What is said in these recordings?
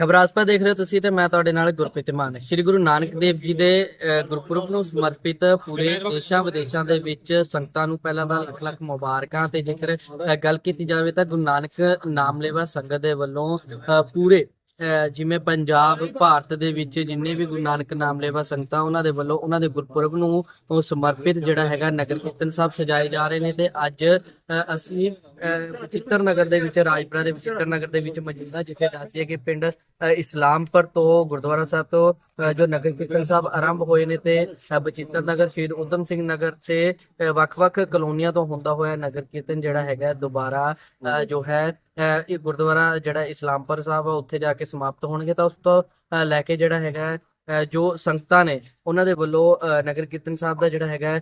ਖਬਰਾਸਪਾ ਦੇਖ ਰਹੇ ਹੋ ਤੁਸੀਂ ਤੇ ਮੈਂ ਤੁਹਾਡੇ ਨਾਲ ਗੁਰਪ੍ਰੀਤ ਮਾਨ। ਸ਼੍ਰੀ ਗੁਰੂ ਨਾਨਕ ਦੇਵ ਜੀ ਦੇ ਗੁਰਪੁਰਬ ਨੂੰ ਸਮਰਪਿਤ ਪੂਰੇ ਦੇਸ਼ਾਂ ਵਿਦੇਸ਼ਾਂ ਦੇ ਵਿੱਚ ਸੰਗਤਾਂ ਨੂੰ ਪਹਿਲਾਂ ਤਾਂ ਲੱਖ ਲੱਖ ਮੁਬਾਰਕਾਂ ਤੇ ਜੇਕਰ ਗੱਲ ਕੀਤੀ ਜਾਵੇ ਤਾਂ ਗੁਰੂ ਨਾਨਕ ਨਾਮਲੇਵਾ ਸੰਗਤ ਦੇ ਵੱਲੋਂ ਪੂਰੇ ਅ, ਜਿਵੇਂ ਪੰਜਾਬ ਭਾਰਤ ਦੇ ਵਿੱਚ ਜਿੰਨੇ ਵੀ ਗੁਰੂ ਨਾਨਕ ਨਾਮਲੇਵਾ ਸੰਗਤਾਂ ਉਹਨਾਂ ਦੇ ਵੱਲੋਂ ਉਹਨਾਂ ਦੇ ਗੁਰਪੁਰਬ ਨੂੰ ਉਹ ਸਮਰਪਿਤ ਜਿਹੜਾ ਹੈਗਾ ਨਗਰ ਕੀਰਤਨ ਸਾਹਿਬ ਸਜਾਏ ਜਾ ਰਹੇ ਨੇ ਤੇ ਅੱਜ ਅਸੀਂ ਅ, ਨਗਰ ਦੇ ਵਿੱਚ ਰਾਜਪੁਰਾ ਦੇ ਬਚਿੱਤਰ ਨਗਰ ਦੇ ਵਿੱਚ ਮੌਜੂਦ ਹਾਂ ਜਿੱਥੇ ਦੱਸਦੀ ਹੈ ਕਿ ਪਿੰਡ ਇਸਲਾਮਪੁਰ ਤੋਂ ਗੁਰਦੁਆਰਾ ਸਾਹਿਬ ਤੋਂ ਜੋ ਨਗਰ ਕੀਰਤਨ ਸਾਹਿਬ ਆਰੰਭ ਹੋਏ ਨੇ ਤੇ ਬਚਿੱਤਰ ਨਗਰ ਸ਼ਹੀਦ ਉਦਮ ਸਿੰਘ ਨਗਰ ਤੇ ਵੱਖ-ਵੱਖ ਕਲੋਨੀਆਂ ਤੋਂ ਹੁੰਦਾ ਹੋਇਆ ਨਗਰ ਕੀਰਤਨ ਜਿਹੜਾ ਹੈਗਾ ਦੁਬਾਰਾ ਜੋ ਹੈ ਅ, ਇਹ ਗੁਰਦੁਆਰਾ ਜਿਹੜਾ ਇਸਲਾਮਪੁਰ ਸਾਹਿਬ ਆ ਉੱਥੇ ਜਾ ਕੇ ਸਮਾਪਤ ਹੋਣਗੇ ਤਾਂ ਉਸ ਤੋਂ ਲੈ ਕੇ ਜਿਹੜਾ ਹੈਗਾ ਜੋ ਸੰਗਤਾਂ ਨੇ ਉਹਨਾਂ ਦੇ ਵੱਲੋਂ ਅ, ਨਗਰ ਕੀਰਤਨ ਸਾਹਿਬ ਦਾ ਜਿਹੜਾ ਹੈਗਾ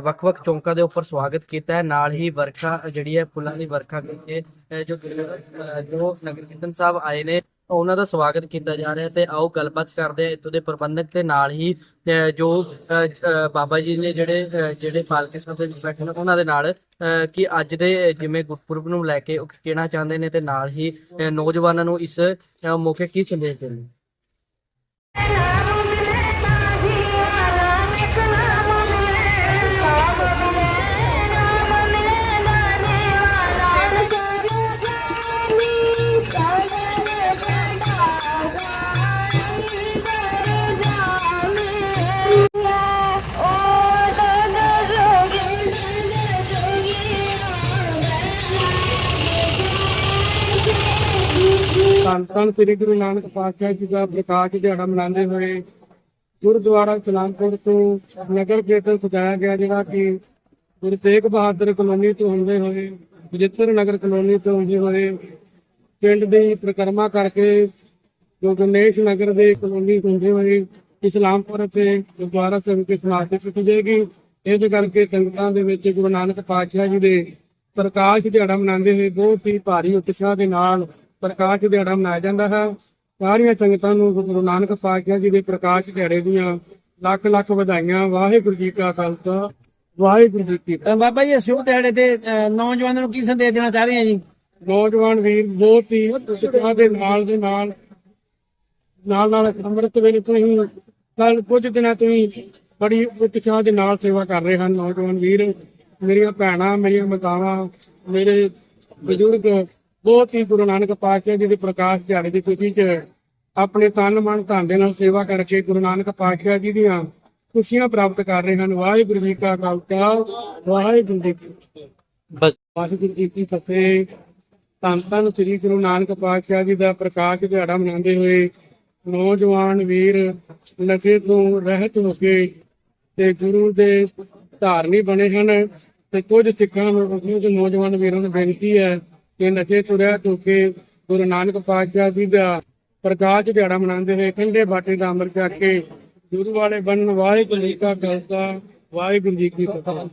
ਵੱਖ-ਵੱਖ ਚੌਂਕਾਂ ਦੇ ਉੱਪਰ ਸਵਾਗਤ ਕੀਤਾ ਹੈ। ਨਾਲ ਹੀ ਵਰਖਾ ਜਿਹੜੀ ਹੈ ਫੁੱਲਾਂ ਦੀ ਵਰਖਾ ਕਰਕੇ ਜੋ ਜੋ ਨਗਰ ਕੀਰਤਨ ਸਾਹਿਬ ਆਏ ਨੇ ਉਹਨਾਂ ਦਾ ਸਵਾਗਤ ਕੀਤਾ ਜਾ ਰਿਹਾ ਤੇ ਆਓ ਗੱਲਬਾਤ ਕਰਦੇ ਆ ਇੱਥੋਂ ਦੇ ਪ੍ਰਬੰਧਕ ਤੇ ਨਾਲ ਹੀ ਅ, ਜੋ ਅ, ਬਾਬਾ ਜੀ ਨੇ ਜਿਹੜੇ ਜਿਹੜੇ ਪਾਲਕੀ ਸਾਹਿਬ ਦੇ ਵਿੱਚ ਨੇ ਉਹਨਾਂ ਦੇ ਨਾਲ ਅ, ਕਿ ਅੱਜ ਦੇ ਜਿਵੇਂ ਗੁਰਪੁਰਬ ਨੂੰ ਲੈ ਕੇ ਉਹ ਕਹਿਣਾ ਚਾਹੁੰਦੇ ਨੇ ਤੇ ਨਾਲ ਹੀ ਨੌਜਵਾਨਾਂ ਨੂੰ ਇਸ ਮੌਕੇ ਕੀ ਸੰਦੇਸ਼ ਦੇਣ ਧੰਨ ਧੰਨ ਸ੍ਰੀ ਗੁਰੂ ਨਾਨਕ ਪਾਤਸ਼ਾਹ ਜੀ ਦਾ ਪ੍ਰਕਾਸ਼ ਦਿਹਾੜਾ ਮਨਾਉਂਦੇ ਹੋਏ ਗੁਰਦੁਆਰਾ ਸਲਾਮਪੁਰ ਤੋਂ ਨਗਰ ਕੀਰਤਨ ਸਜਾਇਆ ਗਿਆ, ਜਿਹੜਾ ਕਿ ਗੁਰੂ ਤੇਗ ਬਹਾਦਰ ਕਲੋਨੀ ਤੋਂ ਹੁੰਦੇ ਹੋਏ, ਬਜਿੱਤਰ ਨਗਰ ਕਲੋਨੀ ਤੋਂ ਹੁੰਦੇ ਹੋਏ ਪਿੰਡ ਦੀ ਪ੍ਰਕਰਮਾ ਕਰਕੇ ਜੋ ਗਣੇਸ਼ ਨਗਰ ਦੇ ਕਲੋਨੀ ਹੁੰਦੇ ਹੋਏ ਇਸਲਾਮਪੁਰ ਤੇ ਗੁਰਦੁਆਰਾ ਸਾਹਿਬ ਕੇ ਸਮਾਪਤੀ ਕੀਤੀ ਜਾਏਗੀ। ਇਸ ਕਰਕੇ ਸੰਗਤਾਂ ਦੇ ਵਿੱਚ ਗੁਰੂ ਨਾਨਕ ਪਾਤਸ਼ਾਹ ਜੀ ਦੇ ਪ੍ਰਕਾਸ਼ ਦਿਹਾੜਾ ਮਨਾਉਂਦੇ ਹੋਏ ਬਹੁਤ ਹੀ ਭਾਰੀ ਉਤਸ਼ਾਹ ਦੇ ਨਾਲ ਪ੍ਰਕਾਸ਼ ਦਿਹਾੜਾ ਮਨਾਇਆ ਜਾਂਦਾ ਹੈ। ਸਾਰੀਆਂ ਸੰਗਤਾਂ ਨੂੰ ਗੁਰੂ ਨਾਨਕ ਪਾਤਸ਼ਾਹ ਜੀ ਦੇ ਪ੍ਰਕਾਸ਼ ਦਿਹਾੜੇ ਦੀਆਂ ਲੱਖ ਲੱਖ ਵਧਾਈਆਂ। ਵਾਹਿਗੁਰੂ ਜੀ ਕਾ ਖਾਲਸਾ। ਵਾਹਿਗੁਰੂ ਜੀ ਕੀ ਫਤਿਹ। ਬਾਬਾ ਜੀ ਸ਼ੁਭ ਦਿਹਾੜੇ ਤੇ ਨੌਜਵਾਨਾਂ ਨੂੰ ਕੀ ਸੰਦੇਸ਼ ਦੇਣਾ ਚਾਹ ਰਹੇ ਆ ਜੀ? ਨੌਜਵਾਨ ਵੀਰ ਬਹੁਤ ਹੀ ਉਤਸ਼ਾਹ ਦੇ ਨਾਲ ਦੇ ਨਾਲ ਨਾਲ ਨਾਲ ਅੰਮ੍ਰਿਤ ਵੇਲੇ ਤੋਂ ਹੀ ਕੱਲ ਕੁਝ ਦਿਨਾਂ ਤੋਂ ਹੀ ਬੜੀ ਉਤਸ਼ਾਹ ਦੇ ਨਾਲ ਸੇਵਾ ਕਰ ਰਹੇ ਹਨ ਨੌਜਵਾਨ ਵੀਰ। ਮੇਰੀਆਂ ਭੈਣਾਂ ਮੇਰੀਆਂ ਮਾਤਾਵਾਂ ਮੇਰੇ ਬਜ਼ੁਰਗ ਬਹੁਤ ਹੀ ਗੁਰੂ ਨਾਨਕ ਪਾਤਸ਼ਾਹ ਜੀ ਦੇ ਪ੍ਰਕਾਸ਼ ਦਿਹਾੜੇ ਦੀ ਖੁਸ਼ੀ 'ਚ ਆਪਣੇ ਤਨ ਮਨ ਧਨ ਦੇ ਨਾਲ ਸੇਵਾ ਕਰਕੇ ਗੁਰੂ ਨਾਨਕ ਪਾਤਸ਼ਾਹ ਜੀ ਦੀਆਂ ਖੁਸ਼ੀਆਂ ਪ੍ਰਾਪਤ ਕਰ ਰਹੇ ਹਨ। ਵਾਹਿਗੁਰੂ ਜੀ ਕਾ ਖਾਲਸਾ ਵਾਹਿਗੁਰੂ ਜੀ ਕੀ ਫਤਿਹ। ਵਾਹਿਗੁਰੂ ਜੀ ਕੀ ਫਤਿਹ। ਧੰਨ ਧੰਨ ਸ੍ਰੀ ਗੁਰੂ ਨਾਨਕ ਪਾਤਸ਼ਾਹ ਜੀ ਦਾ ਪ੍ਰਕਾਸ਼ ਦਿਹਾੜਾ ਮਨਾਉਂਦੇ ਹੋਏ ਨੌਜਵਾਨ ਵੀਰ ਨਸ਼ੇ ਤੋਂ ਰਹਿਤ ਹੋ ਕੇ ਤੇ ਗੁਰੂ ਦੇ ਧਾਰਨੀ ਬਣੇ ਹਨ ਤੇ ਕੁਝ ਸਿੱਖਾਂ ਨੂੰ ਨੌਜਵਾਨ ਵੀਰਾਂ ਨੂੰ ਬੇਨਤੀ ਹੈ ਕਿ ਨਸ਼ੇ ਤੁਰਿਆ ਰਹਿਤ ਕੇ ਗੁਰੂ ਨਾਨਕ ਪਾਤਸ਼ਾਹ ਜੀ ਦਾ ਪ੍ਰਕਾਸ਼ ਦਿਹਾੜਾ ਮਨਾਉਂਦੇ ਹੋਏ ਠੰਡੇ ਬਾਟੇ ਦਾ ਅੰਮ੍ਰਿਤ ਛਕ ਕੇ ਗੁਰੂ ਵਾਲੇ ਬਣਨ ਵਾਹਿਗੁਰੂ ਜੀ ਕਾ ਖਾਲਸਾ ਵਾਹਿਗੁਰੂ ਜੀ ਕੀ ਫਤਿਹ।